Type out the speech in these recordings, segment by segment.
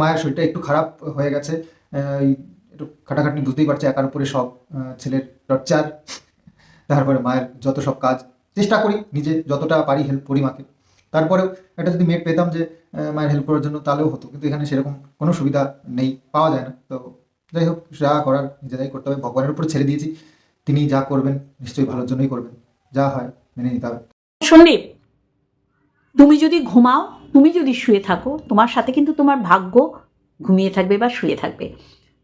মায়ের শরীরটা একটু খারাপ হয়ে গেছে একটু খাটাখাটনি বুঝতেই পারছে, একার উপরে সব ছেলের টর্চার, তারপরে মায়ের যত সব কাজ, চেষ্টা করি নিজে যতটা পারি হেল্প করি মাকে। তারপরেও একটা যদি মেড পেতাম যে মায়ের হেল্প করার জন্য তাহলেও হতো, কিন্তু এখানে সেরকম কোনো সুবিধা নেই, পাওয়া যায় না। তো যাই হোক, যা করার নিজেরাই করতে হবে, ভগবানের উপর ছেড়ে দিয়েছি, তিনি যা করবেন নিশ্চয়ই ভালোর জন্যই করবেন, যা হয় মেনে নিতে হবে। সন্দীপ, তুমি যদি ঘুমাও তুমি যদি শুয়ে থাকো, তোমার সাথে কিন্তু তোমার ভাগ্য ঘুমিয়ে থাকবে বা শুয়ে থাকবে।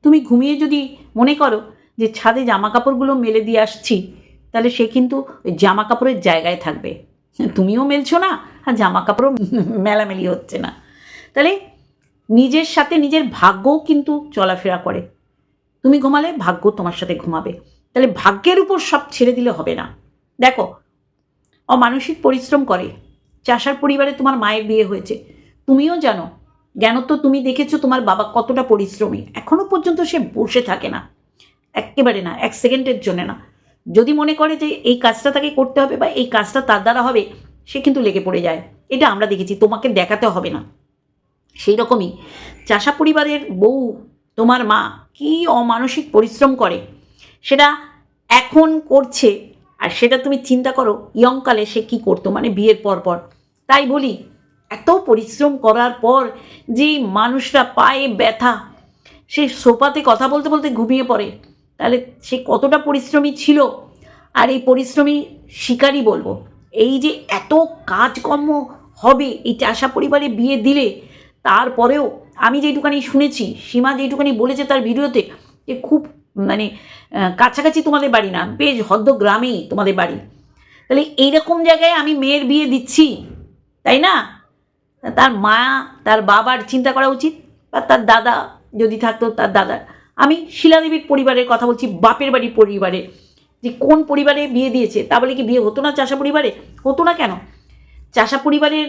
তুমি ঘুমিয়ে যদি মনে করো যে ছাদে জামা কাপড়গুলো মেলে দিয়ে আসছি, তাহলে সে কিন্তু জামা কাপড়ের জায়গায় থাকবে। তুমিও মেলছো না, আর জামা কাপড়ও মেলামেলি হচ্ছে না। তাহলে নিজের সাথে নিজের ভাগ্যও কিন্তু চলাফেরা করে। তুমি ঘুমালে ভাগ্য তোমার সাথে ঘুমাবে। তাহলে ভাগ্যের উপর সব ছেড়ে দিলে হবে না। দেখো, অমানসিক পরিশ্রম করে চাষার পরিবারে তোমার মায়ের বিয়ে হয়েছে। তুমিও জানো জ্ঞান তো তুমি দেখেছ তোমার বাবা কতটা পরিশ্রমী। এখনও পর্যন্ত সে বসে থাকে না। একেবারে না, এক সেকেন্ডের জন্য না। যদি মনে করে যে এই কাজটা তাকে করতে হবে বা এই কাজটা তার দ্বারা হবে, সে কিন্তু লেগে পড়ে যায়। এটা আমরা দেখেছি, তোমাকে দেখাতে হবে না। সেই রকমই চাষা পরিবারের বউ, তোমার মা, কি অমানসিক পরিশ্রম করে। সেটা এখন করছে, আর সেটা তুমি চিন্তা করো, ইয়ংকালে সে কি করতো মানে বিয়ের পর পর। তাই বলি, এত পরিশ্রম করার পর যে মানুষরা পায়ে ব্যথা, সে সোফাতে কথা বলতে বলতে ঘুমিয়ে পড়ে। তাহলে সে কতটা পরিশ্রমী ছিল? আর এই পরিশ্রমী শিকারই বলব। এই যে এত কাজকর্ম হবে, এই চাষা পরিবারে বিয়ে দিলে, তারপরেও আমি যেটুকানি শুনেছি, সীমা যেটুকানি বলেছে তার ভিডিওতে, যে খুব মানে কাছাকাছি তোমাদের বাড়ি না, বেশ হদ্দ গ্রামেই তোমাদের বাড়ি। তাহলে এইরকম জায়গায় আমি মেয়ের বিয়ে দিচ্ছি তাই না? তার মা, তার বাবার চিন্তা করা উচিত, বা তার দাদা যদি থাকতো, তার দাদার আমি শিলাদেবীর পরিবারের কথা বলছি, বাপের বাড়ির পরিবারে। যে কোন পরিবারে বিয়ে দিয়েছে, তা বলে কি বিয়ে হতো না চাষা পরিবারে? হতো না কেন? চাষা পরিবারের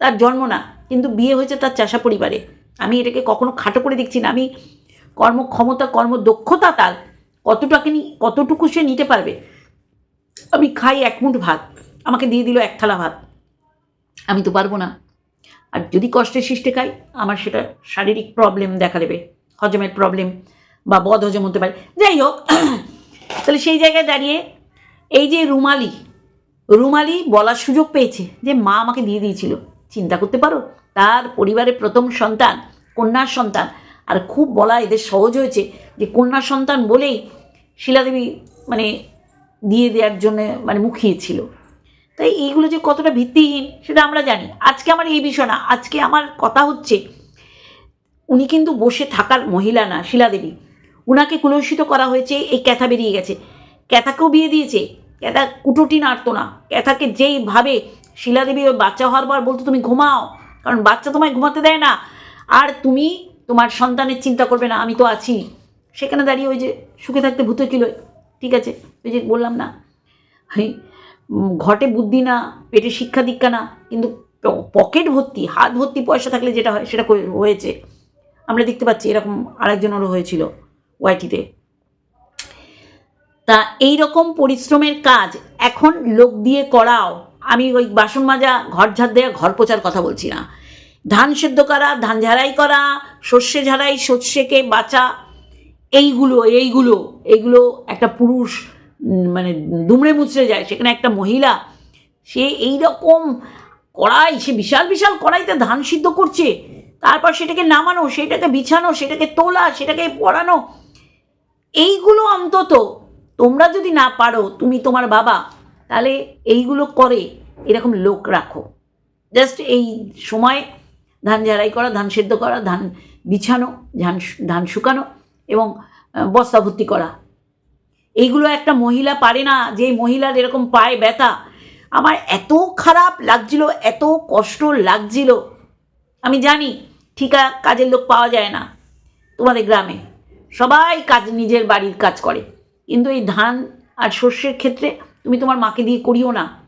তার জন্ম না, কিন্তু বিয়ে হয়েছে তার চাষা পরিবারে। আমি এটাকে কখনো খাটো করে দেখছি না। আমি কর্মক্ষমতা কর্মদক্ষতা তার কতটাকে কতটুকু সে নিতে পারবে? আমি খাই এক মুঠ ভাত, আমাকে দিয়ে দিল এক থালা ভাত। আমি তো পারব না। আর যদি কষ্টে সৃষ্টে খাই, আমার সেটা শারীরিক প্রবলেম দেখা দেবে, হজমের প্রবলেম বা বদ হজম হতে পারে। যাই হোক, তাহলে সেই জায়গায় দাঁড়িয়ে এই যে রুমালি রুমালি বলার সুযোগ পেয়েছে যে মা আমাকে দিয়ে দিয়েছিল। চিন্তা করতে পারো, তার পরিবারের প্রথম সন্তান, কন্যার সন্তান। আর খুব বলা এদের সহজ হয়েছে যে কন্যা সন্তান বলেই শিলাদেবী মানে দিয়ে দেওয়ার জন্য মানে মুখিয়েছিল তাই এইগুলো যে কতটা ভিত্তিহীন সেটা আমরা জানি। আজকে আমার এই বিষয় না আজকে আমার কথা হচ্ছে উনি কিন্তু বসে থাকার মহিলা না শিলাদেবী উনাকে কুলসিত করা হয়েছে এই ক্যাথা বেরিয়ে গেছে। ক্যাথাকেও বিয়ে দিয়েছে ক্যাথা কুটোটি নাড়তো না। ক্যাথাকে যেইভাবে শিলাদেবী ওই বাচ্চা হওয়ার পর বলতো তুমি ঘুমাও। কারণ বাচ্চা তোমায় ঘুমাতে দেয় না। আর তুমি তোমার সন্তানের চিন্তা করবে না আমি তো আছি। সেখানে দাঁড়িয়ে ওই যে সুখে থাকতে ভূতে কিলো ঠিক আছে? ওই যে বললাম না উম, ঘটে বুদ্ধি না, পেটে শিক্ষা দীক্ষা না, কিন্তু পকেট ভর্তি, হাত ভর্তি পয়সা থাকলে যেটা হয় সেটা হয়েছে। আমরা দেখতে পাচ্ছি এরকম আরেকজনেরও হয়েছিল ওয়াইটিতে। তা এই রকম পরিশ্রমের কাজ এখন লোক দিয়ে করাও, আমি ওই বাসন মাজা, ঘর ঝাড় দেওয়া ঘর পোচার কথা বলছি না। ধান সেদ্ধ করা, ধান ঝাড়াই করা, সর্ষে ঝাড়াই, সর্ষেকে বাঁচা, এইগুলো এইগুলো এইগুলো একটা পুরুষ মানে দুমড়ে মুচড়ে যায়। সেখানে একটা মহিলা, সে এই রকম কড়াই, সে বিশাল বিশাল কড়াইতে ধান সিদ্ধ করছে। তারপর সেটাকে নামানো, সেটাকে বিছানো, সেটাকে তোলা, সেটাকে পরানো। এইগুলো অন্তত তোমরা যদি না পারো, তুমি তোমার বাবা, তাহলে এইগুলো করে, এরকম লোক রাখো। জাস্ট এই সময় ধান ঝাড়াই করা, ধান সেদ্ধ করা, ধান বিছানো, ধান ধান শুকানো এবং বস্তা ভর্তি করা। এইগুলো একটা মহিলা পারে না, যে মহিলার এরকম পায়ে ব্যথা। আমার এত খারাপ লাগছিল, এত কষ্ট লাগছিল। আমি জানি, ঠিকা কাজের লোক পাওয়া যায় না তোমাদের গ্রামে। সবাই কাজ, নিজের বাড়ির কাজ করে। কিন্তু এই ধান আর শস্যের ক্ষেত্রে তুমি তোমার মাকে দিয়ে করিও না।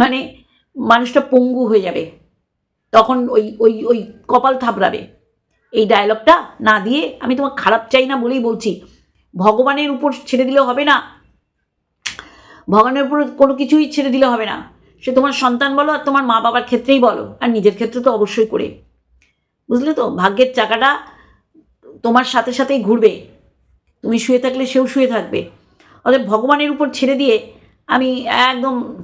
মানে মানুষটা পঙ্গু হয়ে যাবে। তখন ওই ওই ওই কপাল থাপড়াবে। এই ডায়লগটা না দিয়ে আমি তোমার খারাপ চাই না বলেই বলছি। ভগবানের উপর ছেড়ে দিলে হবে না। ভগবানের উপর কোনো কিছুই ছেড়ে দিলে হবে না। সে তোমার সন্তান বলো আর তোমার মা বাবার ক্ষেত্রেই বলো। আর নিজের ক্ষেত্রে তো অবশ্যই করে। বুঝলে তো? ভাগ্যের চাকাটা তোমার সাথে সাথেই ঘুরবে। তুমি শুয়ে থাকলে সেও শুয়ে থাকবে। অতএব ভগবানের উপর ছেড়ে দিয়ে আমি একদম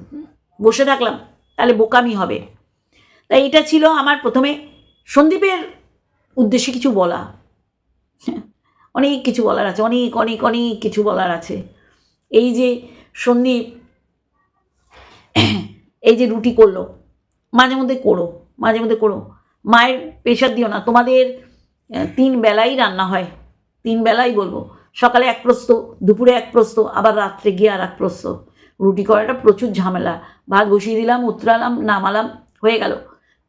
বসে থাকলাম, তাহলে বোকামি হবে। তাই এটা ছিল আমার প্রথমে সন্দীপের উদ্দেশ্যে কিছু বলা। অনেক কিছু বলার আছে, অনেক অনেক অনেক কিছু বলার আছে। এই যে সন্দীপ, এই যে রুটি করল, মাঝে মধ্যে করো, মাঝে মধ্যে করো। মায়ের প্রেশার দিও না, তোমাদের তিন বেলাই রান্না হয়, তিন বেলাই বলব। সকালে এক প্রস্ত দুপুরে এক প্রস্ত আবার রাত্রে গিয়ে আর এক প্রস্ত রুটি করাটা প্রচুর ঝামেলা। ভাত বসিয়ে দিলাম, উতরালাম, নামালাম, হয়ে গেল।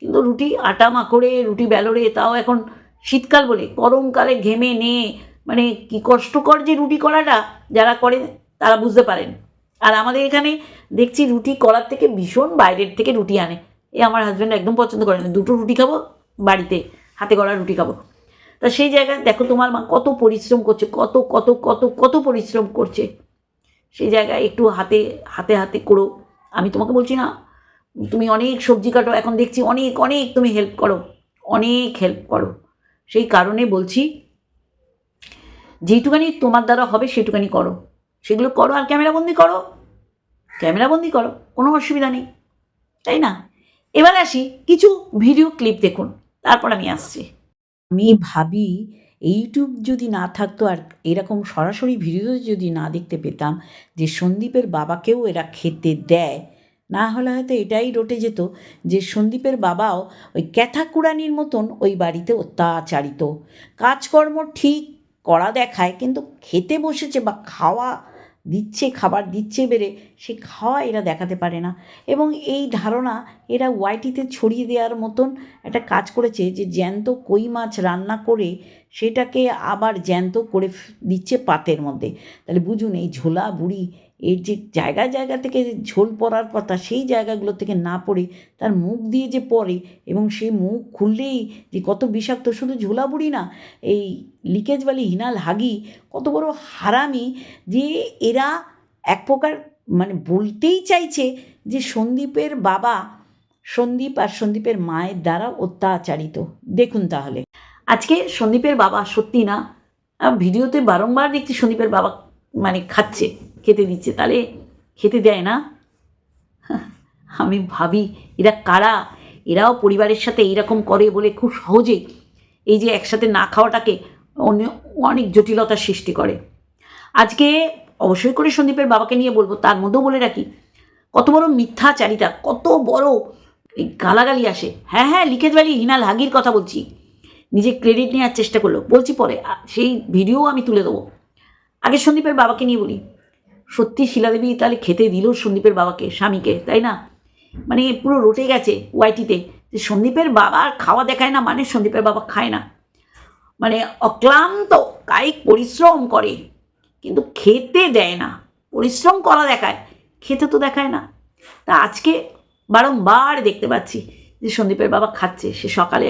কিন্তু রুটি আটা মাকড়ে রুটি বেলরে, তাও এখন শীতকাল বলে, গরমকালে ঘেমে নে মানে কি কষ্টকর যে রুটি করাটা যারা করে তারা বুঝতে পারেন। আর আমাদের এখানে দেখছি রুটি করার থেকে ভীষণ বাইরের থেকে রুটি আনে। এ আমার হাজব্যান্ড একদম পছন্দ করে না। দুটো রুটি খাব, বাড়িতে হাতে গড়া রুটি খাব। তা সেই জায়গায় দেখো তোমার মা কত পরিশ্রম করছে, কত কত কত কত পরিশ্রম করছে। সেই জায়গায় একটু হাতে হাতে হাতে করো। আমি তোমাকে বলছি না, তুমি অনেক সবজি কাটো, এখন দেখছি অনেক অনেক তুমি হেল্প করো। অনেক হেল্প করো। সেই কারণে বলছি যেটুকানি তোমার দ্বারা হবে, সেটুকানি করো। সেগুলো করো আর ক্যামেরাবন্দি করো। ক্যামেরাবন্দি করো, কোনো অসুবিধা নেই। তাই না? এবার আসি কিছু ভিডিও ক্লিপ দেখুন, তারপর আমি আসছি। আমি ভাবি ইউটিউব যদি না থাকতো আর এরকম সরাসরি ভিডিও যদি না দেখতে পেতাম যে সন্দীপের বাবাকেও এরা খেতে দেয়, না হলে হয়তো এটাই রটে যেত যে সন্দীপের বাবাও ওই ক্যাথাকুরানির মতন ওই বাড়িতে অত্যাচারিত। কাজকর্ম ঠিক করা দেখায়, কিন্তু খেতে বসেছে বা খাওয়া দিচ্ছে, খাবার দিচ্ছে বেড়ে, সে খাওয়া এরা দেখাতে পারে না। এবং এই ধারণা এরা ওয়াইটিতে ছড়িয়ে দেওয়ার মতন একটা কাজ করেছে যে, জ্যান্ত কই মাছ রান্না করে সেটাকে আবার জ্যান্ত করে দিচ্ছে পাতের মধ্যে। তাহলে বুঝুন, এই ঝোলা, বুড়ি এর যে জায়গা জায়গা থেকে ঝোল পড়ার কথা, সেই জায়গাগুলো থেকে না পড়ে তার মুখ দিয়ে যে পড়ে এবং সেই মুখ খুললেই যে কত বিষাক্ত, শুধু ঝোলা বুড়ি না, এই লিকেজওয়ালি হিনাল, হাগি, কত বড় হারামি যে এরা এক প্রকার মানে বলতেই চাইছে যে সন্দীপের বাবা সন্দীপ আর সন্দীপের মায়ের দ্বারা অত্যাচারিত। দেখুন তাহলে। আজকে সন্দীপের বাবা সত্যি না ভিডিওতে বারংবার দেখছি সন্দীপের বাবা মানে খাচ্ছে। খেতে দিচ্ছে, তাহলে খেতে দেয় না? আমি ভাবি, এরা কারা? এরাও পরিবারের সাথে এইরকম করে বলে খুব সহজেই এই যে একসাথে না খাওয়াটাকে অনেক জটিলতার সৃষ্টি করে। আজকে অবশ্যই করে সন্দীপের বাবাকে নিয়ে বলব, তার মধ্যেও বলে রাখি, কত বড় মিথ্যা মিথ্যাচারিতা, কত বড় গালাগালি আসে। হ্যাঁ হ্যাঁ লিখেজ বালি হিনাল হাগির কথা বলছি। নিজে ক্রেডিট নেওয়ার চেষ্টা করল। বলছি পরে সেই ভিডিও আমি তুলে দেবো। আগে সন্দীপের বাবাকে নিয়ে বলি সত্যি শিলাদেবী তাহলে খেতে দিল সন্দীপের বাবাকে, স্বামীকে, তাই না? মানে পুরো রটে গেছে ওয়াইটিতে যে সন্দীপের বাবা খাওয়া দেখায় না মানে সন্দীপের বাবা খায় না। মানে অক্লান্ত কায়িক পরিশ্রম করে, কিন্তু খেতে দেয় না। পরিশ্রম করা দেখায়, খেতে তো দেখায় না। তা আজকে বারংবার দেখতে পাচ্ছি যে সন্দীপের বাবা খাচ্ছে, সে সকালে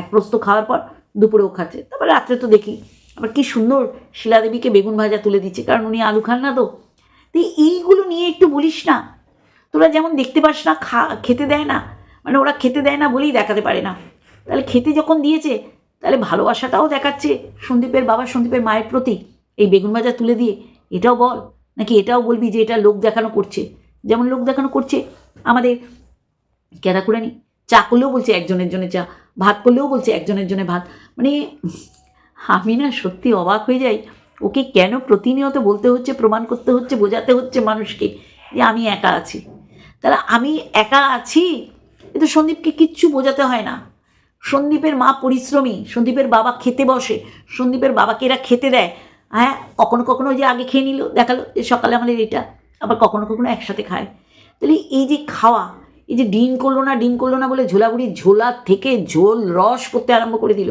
এক প্রস্ত খাওয়ার পর দুপুরেও খাচ্ছে। তারপরে রাত্রে তো দেখি, আবার কি সুন্দর শিলাদেবীকে বেগুন ভাজা তুলে দিচ্ছে, কারণ উনি আলু খান না তো। তো এইগুলো নিয়ে একটু বলিস না। তোরা যেমন দেখতে পাস না, খা, খেতে দেয় না মানে ওরা খেতে দেয় না বলেই দেখাতে পারে না। তাহলে খেতে যখন দিয়েছে, তাহলে ভালোবাসাটাও দেখাচ্ছে সন্দীপের বাবা, সন্দীপের মায়ের প্রতি। এই বেগুন ভাজা তুলে দিয়ে, এটাও বল, নাকি এটাও বলবি যে এটা লোক দেখানো করছে? যেমন লোক দেখানো করছে আমাদের ক্যারাকুরানি চা করলেও বলছে একজনের জন্য চা, ভাত করলেও বলছে একজনের জন্য ভাত। মানে আমি না সত্যি অবাক হয়ে যাই। ওকে কেন প্রতিনিয়ত বলতে হচ্ছে, প্রমাণ করতে হচ্ছে, বোঝাতে হচ্ছে মানুষকে যে আমি একা আছি? তাহলে আমি একা আছি? এ তো সন্দীপকে কিচ্ছু বোঝাতে হয় না। সন্দীপের মা পরিশ্রমী, সন্দীপের বাবা খেতে বসে, সন্দীপের বাবাকে এরা খেতে দেয়। হ্যাঁ কখনো কখনো যে আগে খেয়ে নিল, দেখাল যে সকালে আমাদের এটা, আবার কখনো কখনো একসাথে খায়। তাহলে এই যে খাওয়া, এই যে ডিম করল না, ডিম করল না বলে ঝোলাগুড়ি ঝোলা থেকে ঝোল রস করতে আরম্ভ করে দিল।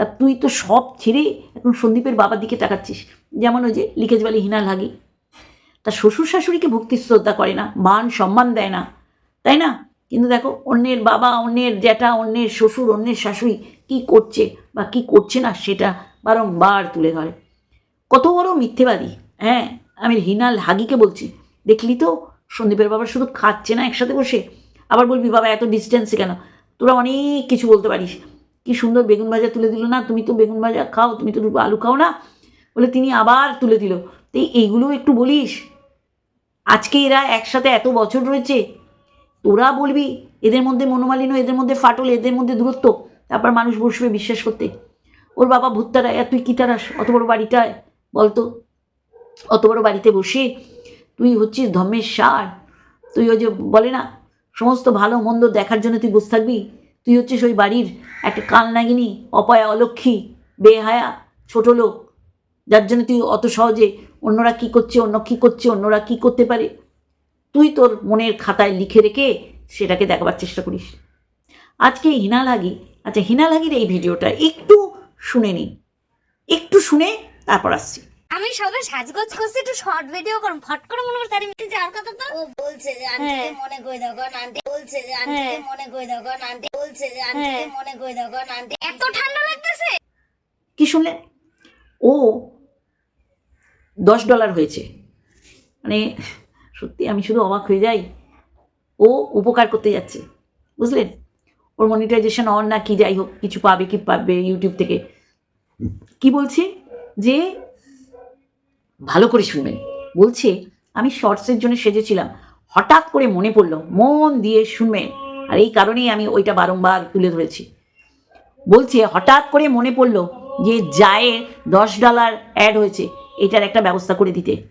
তা তুই তো সব ছেড়ে এখন সন্দীপের বাবার দিকে তাকাচ্ছিস। যেমন ওই যে লিকেজ বালি হিনাল হাগি। তা শ্বশুর শাশুড়িকে ভক্তি শ্রদ্ধা করে না, মান সম্মান দেয় না, তাই না? কিন্তু দেখো, অন্যের বাবা, অন্যের জ্যাঠা, অন্যের শ্বশুর, অন্যের শাশুড়ি কি করছে বা কি করছে না সেটা বারংবার তুলে ধরে। কত বড় মিথ্যেবাদী হ্যাঁ? আমি হিনাল হাগিকে বলছি, দেখলি তো? সন্দীপের বাবা শুধু খাচ্ছে না একসাথে বসে। আবার বলবি, বাবা, এত ডিস্টেন্সে কেন? তোরা অনেক কিছু বলতে পারিস। কি সুন্দর বেগুন ভাজা তুলে দিল না? তুমি তো বেগুন ভাজা খাও, তুমি তো আলু খাও না? বলে তিনি আবার তুলে দিল। তো এইগুলো একটু বলিস? আজকে এরা একসাথে এত বছর রয়েছে, তোরা বলবি এদের মধ্যে মনোমালিন্য, এদের মধ্যে ফাটল, এদের মধ্যে দূরত্ব, তারপর মানুষ বসবে বিশ্বাস করতে। ওর বাবা ভূতটারা তুই কী তারাস? অত বড় বাড়িটায়, বলতো। অত বড় বাড়িতে বসে তুই হচ্ছিস ধর্মের সার। তুই ওই যে বলে না, সমস্ত ভালো মন্দ দেখার জন্য তুই বসে থাকবি? তুই হচ্ছিস ওই বাড়ির একটা কাল নাগিনী অপয়া, অলক্ষী, বেহায়া, ছোট লোক। যার জন্য তুই অত সহজে অন্যরা কি করছে, অন্য কি করছে, অন্যরা কি করতে পারে? তুই তোর মনের খাতায় লিখে রেখে সেটাকে দেখাবার চেষ্টা করিস। আজকে হিনা লাগি আচ্ছা হিনা লাগির এই ভিডিওটা একটু শুনে নিন একটু শুনে তারপর আসছি। আমি সবে সাজগোজ করছি একটু শর্ট ভিডিও করুন। ফট করে মনে করছি তার মিটে যাওয়ার কথা তো ও বলছে যে আন্টিকে হ্যাঁ। মনে করে দাও কারণ আন্টি বলছে যে আন্টিকে হ্যাঁ। মনে করে দাও কারণ আন্টি বলছে যে আন্টিকে হ্যাঁ। মনে করে দাও কারণ আন্টি এত ঠান্ডা লাগতেছে। কি শুনলেন? ও দশ ডলার হয়েছে। মানে সত্যি আমি শুধু অবাক হয়ে যাই। ও উপকার করতে যাচ্ছে বুঝলেন? ওর মনিটাইজেশন অন না কি যাই হোক কিছু পাবে কি পাবে ইউটিউব থেকে। কি বলছে? যে ভালো করে শুনবেন। বলছে, আমি শর্টসের জন্য সেজেছিলাম। হঠাৎ করে মনে পড়ল, মন দিয়ে শুনবেন। আর এই কারণেই আমি ওইটা বারংবার তুলে ধরেছি। বলছে, হঠাৎ করে মনে পড়ল যে জায়ের দশ ডলার অ্যাড হয়েছে। এটার একটা ব্যবস্থা করে দিতে।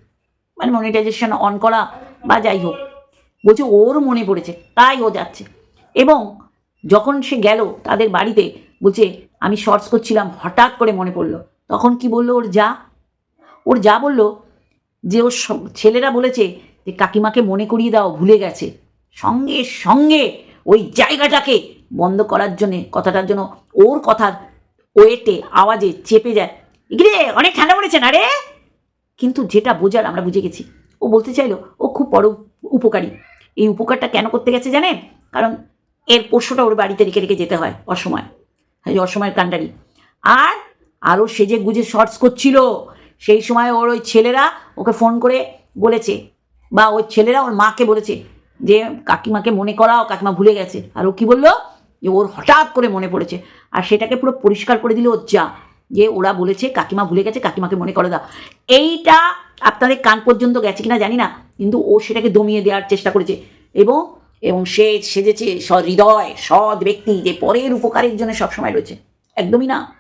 মানে মনিটাইজেশন অন করা বা যাই হোক। বলছে, ওর মনে পড়েছে, তাই ও যাচ্ছে। এবং যখন সে গেল তাদের বাড়িতে, বলছে, আমি শর্টস করছিলাম, হঠাৎ করে মনে পড়ল। তখন কি বলল ওর যা? ওর যা বলল, যে ওর ছেলেরা বলেছে যে, কাকিমাকে মনে করিয়ে দাও, ভুলে গেছে। সঙ্গে সঙ্গে ওই জায়গাটাকে বন্ধ করার জন্যে, কথাটার জন্য ওর কথার ওয়েটে আওয়াজে চেপে যায়। রে অনেক ঠান্ডা পড়েছে না রে? কিন্তু যেটা বোঝার, আমরা বুঝে গেছি। ও বলতে চাইলো, ও খুব বড় উপকারী। এই উপকারটা কেন করতে গেছে জানেন? কারণ এর পোষ্যটা ওর বাড়িতে রেখে রেখে যেতে হয় অসময়। অসময়ের কাণ্ডারি। আর, আরও সেজে গুজে শর্টস করছিল। সেই সময় ওর ওই ছেলেরা ওকে ফোন করে বলেছে বা ওই ছেলেরা ওর মাকে বলেছে যে, কাকিমাকে মনে করাও, কাকিমা ভুলে গেছে। আর ও কি বলল? যে, ওর হঠাৎ করে মনে পড়েছে। আর সেটাকে পুরো পরিষ্কার করে দিল ওর যা। যে, ওরা বলেছে, কাকিমা ভুলে গেছে, কাকিমাকে মনে করে দাও। এইটা আপনাদের কান পর্যন্ত গেছে কিনা জানি না, কিন্তু ও সেটাকে দমিয়ে দেওয়ার চেষ্টা করেছে। এবং এবং সে সেজেছে সহৃদয়, সৎ ব্যক্তি যে পরের উপকারের জন্য সবসময় রয়েছে। একদমই না।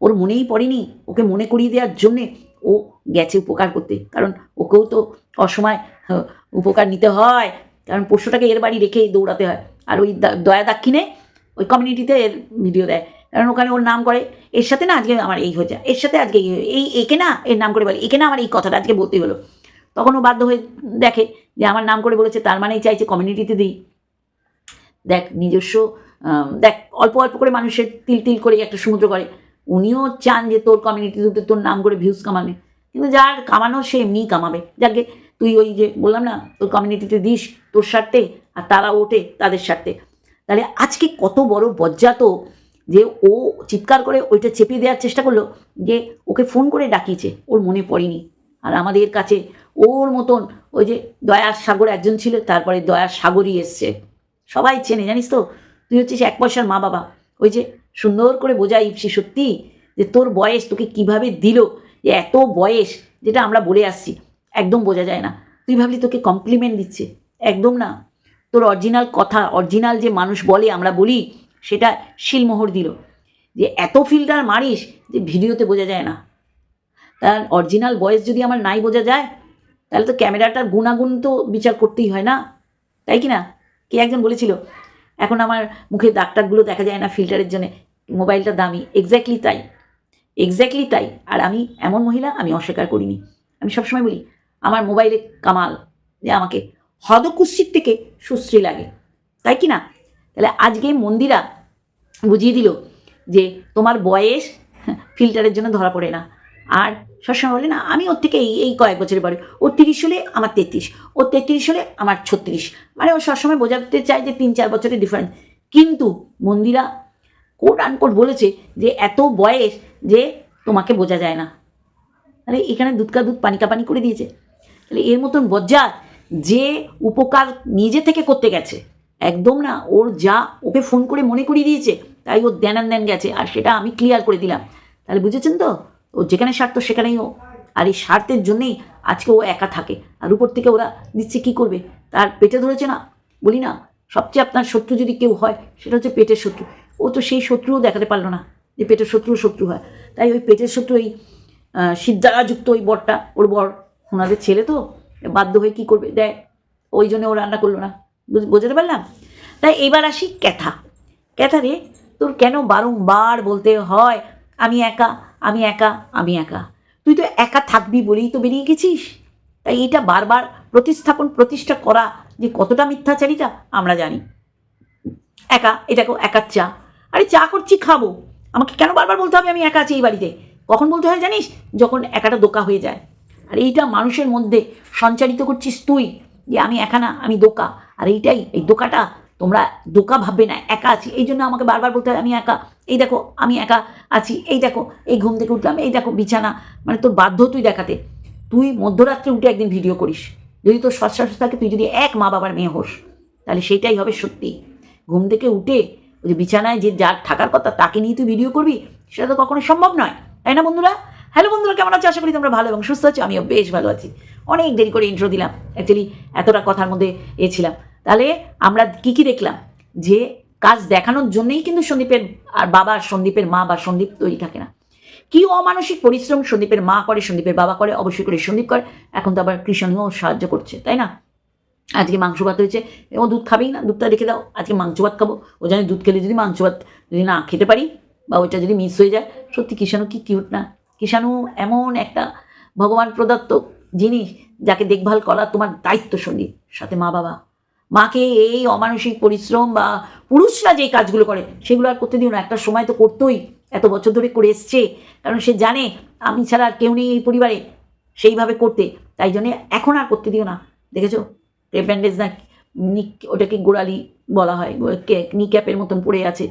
ওর মনেই পড়েনি। ওকে মনে করিয়ে দেওয়ার জন্যে ও গেছে উপকার করতে। কারণ ওকেও তো অসময় হ্যাঁ, উপকার নিতে হয়। কারণ পশুটাকে এর বাড়ি রেখেই দৌড়াতে হয়। আর ওই দয়া দাক্ষিণে ওই কমিউনিটিতে এর ভিডিও দেয়। কারণ ওখানে ওর নাম করে এর সাথে না আজকে আমার এই হয়েছে। এর সাথে আজকে এই এই একে না এর নাম করে বলে একে না আমার এই কথাটা আজকে বলতেই হলো। তখন ও বাধ্য হয়ে দেখে যে আমার নাম করে বলেছে তার মানেই চাইছে কমিউনিটিতে দিই। দেখ নিজস্ব দেখ অল্প অল্প করে মানুষের তিল তিল করে একটা সমুদ্র করে উনিও চান যে তোর কমিউনিটি কমিউনিটিতে তোর নাম করে ভিউজ কামাবে। কিন্তু যার কামানো সে এমনিই কামাবে। যাকে তুই ওই যে বললাম না, তোর কমিউনিটিতে দিস তোর স্বার্থে আর তারা ওঠে তাদের স্বার্থে। তাহলে আজকে কত বড় বজ্জাত যে ও চিৎকার করে ওইটা চেপে দেওয়ার চেষ্টা করল যে ওকে ফোন করে ডাকিয়েছে, ওর মনে পড়েনি। আর আমাদের কাছে ওর মতন ওই যে দয়ার সাগর একজন ছিল, তারপরে দয়ার সাগরই এসছে। সবাই চেনে, জানিস তো? তুই হচ্ছিস এক পয়সার মা বাবা। ওই যে সুন্দর করে বোঝাই ইপসি সত্যি যে তোর বয়স তোকে কীভাবে দিল? যে এত বয়স, যেটা আমরা বলে আসছি, একদম বোঝা যায় না। তুই ভাবলি তোকে কমপ্লিমেন্ট দিচ্ছে। একদম না। তোর অরিজিনাল কথা অরিজিনাল যে মানুষ বলে আমরা বলি, সেটা শিলমোহর দিল। যে এত ফিল্টার মারিস যে ভিডিওতে বোঝা যায় না। তার অরিজিনাল বয়স যদি আমার নাই বোঝা যায়, তাহলে তো ক্যামেরাটার গুণাগুণ তো বিচার করতেই হয় না। তাই কি না? কে একজন বলেছিল, এখন আমার মুখে দাগ টাগগুলো দেখা যায় না ফিল্টারের জন্য। মোবাইলটা দামি এক্স্যাক্টলি তাই এক্স্যাক্টলি তাই। আর আমি এমন মহিলা, আমি অস্বীকার করিনি। আমি সবসময় বলি, আমার মোবাইলে কামাল, যে আমাকে হদকুশ্চির থেকে সুশ্রী লাগে। তাই কি না? তাহলে আজকে মন্দিরা বুঝিয়ে দিল যে তোমার বয়স ফিল্টারের জন্য ধরা পড়ে না। আর সবসময় বলে, না, আমি ওর থেকে এই এই কয়েক বছরের পরে ওর তিরিশ হলে আমার তেত্রিশ, ওর তেত্রিশ হলে আমার ছত্রিশ। মানে ও সবসময় বোঝাতে চায় যে তিন, চার বছরের ডিফারেন্স কিন্তু মন্দিরা কোট আনকোট বলেছে যে এত বয়স যে তোমাকে বোঝা যায় না। তাহলে এখানে দুধকা দুধ পানিকা পানি করে দিয়েছে। তাহলে এর মতন বজ্জাত যে উপকার নিজে থেকে করতে গেছে, একদম না, ওর যা ওকে ফোন করে মনে করিয়ে দিয়েছে, তাই ও দেন দেন গেছে, আর সেটা আমি ক্লিয়ার করে দিলাম। তাহলে বুঝেছেন তো? ও যেখানে স্বার্থ সেখানেই ও। আর এই স্বার্থের জন্যেই আজকে ও একা থাকে। আর উপর থেকে ওরা দিচ্ছে কি করবে? তার পেটে ধরেছে না? বলি না, সবচেয়ে আপনার শত্রু যদি কেউ হয়, সেটা হচ্ছে পেটের শত্রু। ও তো সেই শত্রুও দেখাতে পারল না যে পেটের শত্রু শত্রু হয়। তাই ওই পেটের শত্রু এই সিদ্ধাযুক্ত ওই বরটা, ওর বর, ওনাদের ছেলে তো, বাধ্য হয়ে কী করবে? দেয় ওই জন্য ও রান্না করল না। বুঝ- বোঝাতে পারলাম? তাই এবার আসি ক্যাথা। ক্যাথা রে, তোর কেন বারংবার বলতে হয়, আমি একা আমি একা আমি একা? তুই তো একা থাকবি বলেই তো বেরিয়ে গেছিস। তাই এটা বারবার প্রতিস্থাপন, প্রতিষ্ঠা করা যে কতটা মিথ্যাচারিতা, আমরা জানি। একা, এটাকেও একা চা। আরে চা করছি, খাব। আমাকে কেন বারবার বলতে হবে আমি একা আছি এই বাড়িতে? কখন বলতে হয় জানিস? যখন একাটা দোকা হয়ে যায়। আর এইটা মানুষের মধ্যে সঞ্চারিত করছিস তুই, যে আমি একা না, আমি দোকা। আর এইটাই, এই দোকাটা তোমরা দোকা ভাববে না, একা আছি। এই জন্য আমাকে বারবার বলতে হয় আমি একা। এই দেখো, আমি একা আছি। এই দেখো, এই ঘুম থেকে উঠলাম। এই দেখো, বিছানা। মানে তোর বাধ্য তুই দেখাতে। তুই মধ্যরাত্রে উঠে একদিন ভিডিও করিস। যদি তোর সৎশ্বাস থাকে, তুই যদি এক মা বাবার মেয়ে হোস, তাহলে সেটাই হবে সত্যি। ঘুম থেকে উঠে ওই যে বিছানায় যে যার থাকার কথা তাকে নিয়ে তুই ভিডিও করবি, সেটা তো কখনো সম্ভব নয়। তাই না বন্ধুরা? হ্যালো বন্ধুরা, কেমন আছো? আশা করি তোমরা ভালো এবং সুস্থ আছো। আমিও বেশ ভালো আছি। অনেক দেরি করে ইন্ট্রো দিলাম। অ্যাকচুয়ালি এতটা কথার মধ্যে এ ছিলাম। তাহলে আমরা কি কি দেখলাম? যে কাজ দেখানোর জন্যই কিন্তু সন্দীপের আর বাবা সন্দীপের মা বা সন্দীপ তৈরি থাকে না। কি অমানসিক পরিশ্রম সন্দীপের মা করে, সন্দীপের বাবা করে, অবশ্যই করে সন্দীপ করে। এখন তো আবার কৃষণীও সাহায্য করছে, তাই না? আজকে মাংস ভাত হয়েছে। ও দুধ খাবেই না, দুধটা রেখে দাও, আজকে মাংস ভাত খাব। ও জানে দুধ খেলে যদি মাংস ভাত যদি না খেতে পারি বা ওইটা যদি মিস হয়ে যায়, সত্যি কিষাণু কি কিউট না? কিষাণু এমন একটা ভগবান প্রদত্ত জিনিস যাকে দেখভাল করা তোমার দায়িত্ব সঙ্গী, সাথে মা বাবা। মাকে এই অমানসিক পরিশ্রম বা পুরুষরা যে কাজগুলো করে, সেগুলো আর করতে দিও না। একটা সময় তো করতোই, এত বছর ধরে করে এসছে, কারণ সে জানে আমি ছাড়া আর কেউ নেই এই পরিবারে, সেইভাবে করতে। তাই জন্যে এখন আর করতে দিও না। দেখেছ? ব্যান্ডেজ না নিক ওটাকে গোড়ালি বলা হয় নি ক্যাপের মতন পড়ে আছে।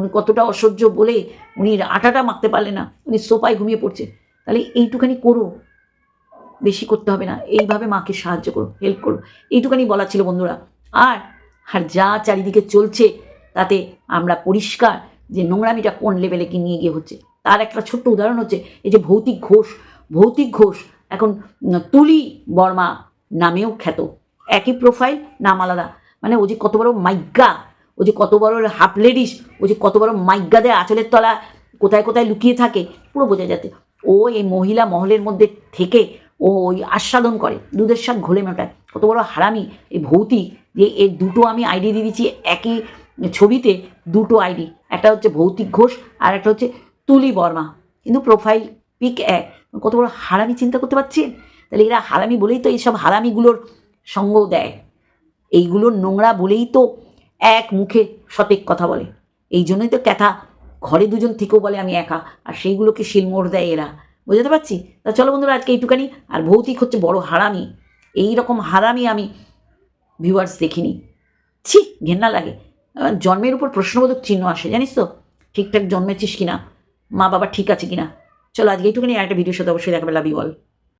উনি কতটা অসহ্য বলে উনি আটাটা মাখতে পারলে না, উনি সোফায় ঘুমিয়ে পড়ছে। তাহলে এইটুখানি করো, বেশি করতে হবে না, এইভাবে মাকে সাহায্য করো হেল্প করো। এইটুখানি বলা ছিল বন্ধুরা। আর আর যা চারিদিকে চলছে, তাতে আমরা পরিষ্কার যে নোংরামিটা কোন লেভেলে কি নিয়ে গিয়ে হচ্ছে। তার একটা ছোট্ট উদাহরণ হচ্ছে, এই যে ভৌতিক ঘোষ ভৌতিক ঘোষ, এখন তুলি বর্মা নামেও খ্যাত। একই প্রোফাইল নাম আলাদা। মানে ও যে কত বড় মাইগ্গা ও যে কত বড় হাফ লেডিস ও যে কত বড় মাইগ্গা দেয় আঁচলের তলা কোথায় কোথায় লুকিয়ে থাকে, পুরো বোঝা যাচ্ছে। ও এই মহিলা মহলের মধ্যে থেকে ও ওই আস্বাদন করে, দুধের স্বাদ ঘোলে মেটায়। কত বড় হারামি, এই ভৌতিক যে এর দুটো আমি আইডি দিয়ে দিচ্ছি একই ছবিতে দুটো আইডি একটা হচ্ছে ভৌতিক ঘোষ আর একটা হচ্ছে তুলি বর্মা। কিন্তু প্রোফাইল পিক এক। কত বড় হারামি চিন্তা করতে পারছেন? তাহলে এরা হারামি বলেই তো এইসব হারামিগুলোর সঙ্গ দেয়। এইগুলোর নোংরা বলেই তো এক মুখে সতেক কথা বলে। এই জন্যই তো ক্যাথা ঘরে দুজন থেকেও বলে আমি একা, আর সেইগুলোকে শিলমোড় দেয় এরা। বুঝতে পারছি? তা চলো বন্ধুরা, আজকে এইটুকানি, আর ভৌতিক হচ্ছে বড় হারামি। এই রকম হারামি আমি ভিউয়ার্স দেখিনি। ছি, ঘেন্না লাগে। জন্মের উপর প্রশ্নবোধক চিহ্ন আসে, জানিস তো? ঠিকঠাক জন্মেছিস কিনা? মা বাবা ঠিক আছে কিনা? চলো আজকে এইটুকুনি আর একটা ভিডিওর সাথে অবশ্যই দেখাবে লাভ ইউ অল